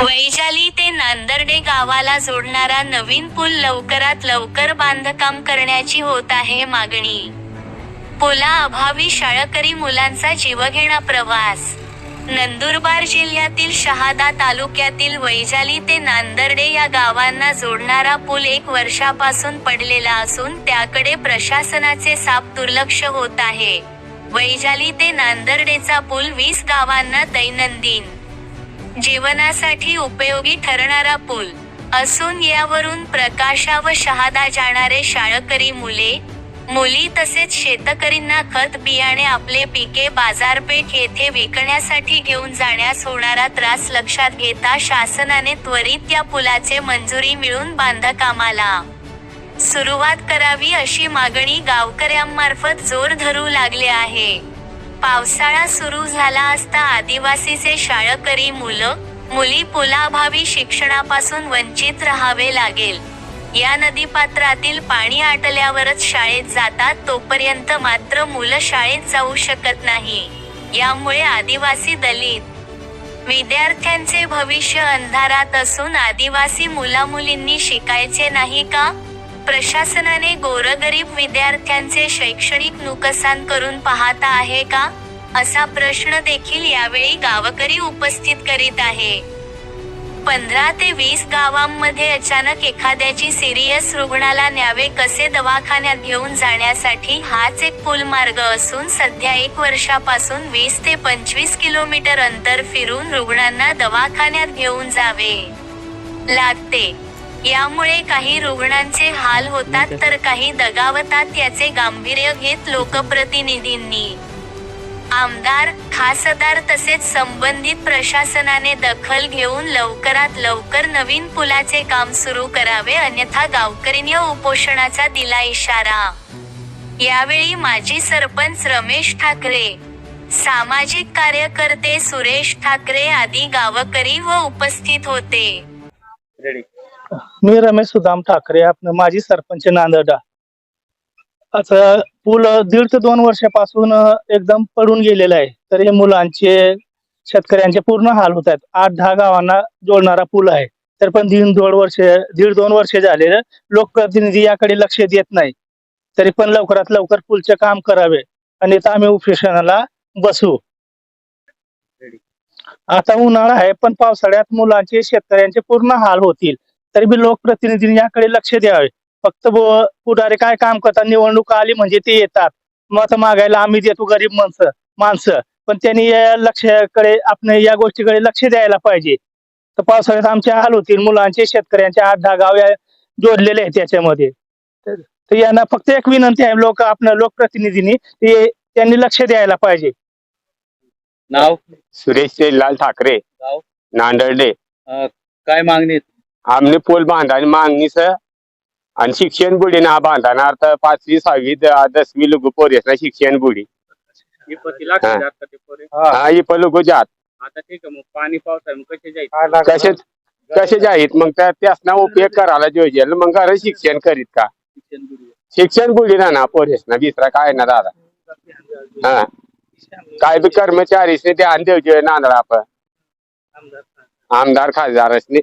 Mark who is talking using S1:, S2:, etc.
S1: वैजाली ते नांदर्डे गावाला जोडणारा नवीन पूल लवकरात लवकर बांधकाम करण्याची होत आहे मागणी. पुला अभावी शाळकरी मुलांचा जीवघेणा प्रवास. नंदुरबार जिल्ह्यातील शहादा तालुक्यातील वैजाली ते नांदर्डे या गावांना जोडणारा पूल एक वर्षापासून पडलेला असून त्याकडे प्रशासनाचे साप दुर्लक्ष होत आहे. वैजाली ते नांदर्डेचा पूल वीस गावांना दैनंदिन जीवनासाठी उपयोगी ठरणारा पूल. असून यावरून प्रकाशा व शहादा जाणारे शाळकरी मुले मुली तसेच शेतकरींना खत बियाणे आपले पिके बाजारपेठ येथे विकण्यासाठी घेऊन जाण्यास होणारा त्रास लक्षात घेता शासनाने त्वरित या पुलाचे मंजुरी मिळून बांधकामाला सुरुवात करावी अशी मागणी गावकऱ्यांमार्फत जोर धरू लागले आहे. पावसाळा सुरू झाला असता आदिवासीचे शाळकरी मुलं मुली पुलाभावी शिक्षणापासून वंचित राहावे लागेल. या नदीपात्रातील पाणी आटल्यावरच शाळेत जातात तोपर्यंत मात्र मुलं शाळेत जाऊ शकत नाही. यामुळे आदिवासी दलित विद्यार्थ्यांचे भविष्य अंधारात असून आदिवासी मुलामुलींनी शिकायचे नाही का? प्रशासनाने गोरगरीब विद्यार्थ्यांचे शैक्षणिक नुकसान करून पाहता आहे का? असा प्रश्न देखील यावेळी गावकरी उपस्थित करीत आहे. पंधरा ते वीस गावांमध्ये अचानक एखाद्याची सिरियस रुग्णाला न्यावे कसे दवाखान्यात घेऊन जाण्यासाठी हाच एक पूल मार्ग असून सध्या एक वर्षापासून वीस ते पंचवीस किलोमीटर अंतर फिरून रुग्णांना दवाखान्यात घेऊन जावे. लागते. यामुळे काही रुग्णांचे हाल होतात तर काही दगावतात याचे गांभीर्य घेत लोकप्रतिनिधींनी. आमदार खासदार तसेच संबंधित प्रशासनाने दखल घेऊन लवकरात लवकर नवीन पुलाचे काम सुरू करावे अन्यथा गावकरींनी उपोषणाचा दिला इशारा. यावेळी माजी सरपंच रमेश ठाकरे सामाजिक कार्यकर्ते सुरेश ठाकरे आदी गावकरी व उपस्थित होते.
S2: रेडी
S3: मी रमेश सुदाम ठाकरे आपलं माजी सरपंच नांदडा. आता पूल दीड ते दोन वर्षापासून एकदम पडून गेलेला आहे. तर हे मुलांचे शेतकऱ्यांचे पूर्ण हाल होत आहेत. आठ दहा गावांना जोडणारा पूल आहे. तर पण दीड दोन वर्ष दीड दोन वर्ष झाले लोकप्रतिनिधी याकडे लक्ष देत नाही. तरी पण लवकरात लवकर पूलचे काम करावे. आणि आता आम्ही उपेशनाला बसू. आता उन्हाळा आहे पण पावसाळ्यात मुलांचे शेतकऱ्यांचे पूर्ण हाल होतील. तरी बी लोकप्रतिनिधींनी याकडे लक्ष द्यावे. फक्त पुढारी काय काम करतात? निवडणूक आली म्हणजे ते येतात. मत मागायला आम्ही देतो गरीब माणसं माणसं. पण त्यांनी या लक्षाकडे आपण या गोष्टीकडे लक्ष द्यायला पाहिजे. तर पावसाळ्यात आमचे हाल होतील. मुलांचे शेतकऱ्यांचे आठ दहा गाव या- जोडलेले आहेत त्याच्यामध्ये. तर यांना फक्त एक विनंती आहे लोक आपण लोकप्रतिनिधींनी ते त्यांनी लक्ष द्यायला पाहिजे.
S2: नाव?
S4: सुरेश लाल ठाकरे.
S2: गाव
S4: नांदर्डे.
S2: काय मागणी?
S4: आमने पूल बांधानी मागणी सर. आणि शिक्षण बुडी ना बांधणार आता पाचवी सहावी द- दसवी लोक पोरेसना शिक्षण बुडी.
S2: ही पती लागते
S4: हा.
S2: जास्त ते पोरे.
S4: हा. ही लोक जात.
S2: आता ठीक आहे मग पाणी पाऊस आहे मग कसे जायचे?
S4: कसे कसे जाहीत मग त्या त्यासना उपयोग करायला जोजेल मग घर शिक्षण करीत का?
S2: शिक्षण बुडी.
S4: शिक्षण बुडी ना ना पोरेसना दुसरा काय ना दादा? हा. काय बी कर्मचारीसने ध्यान देऊ नांदडा आपण आमदार खासदारसने.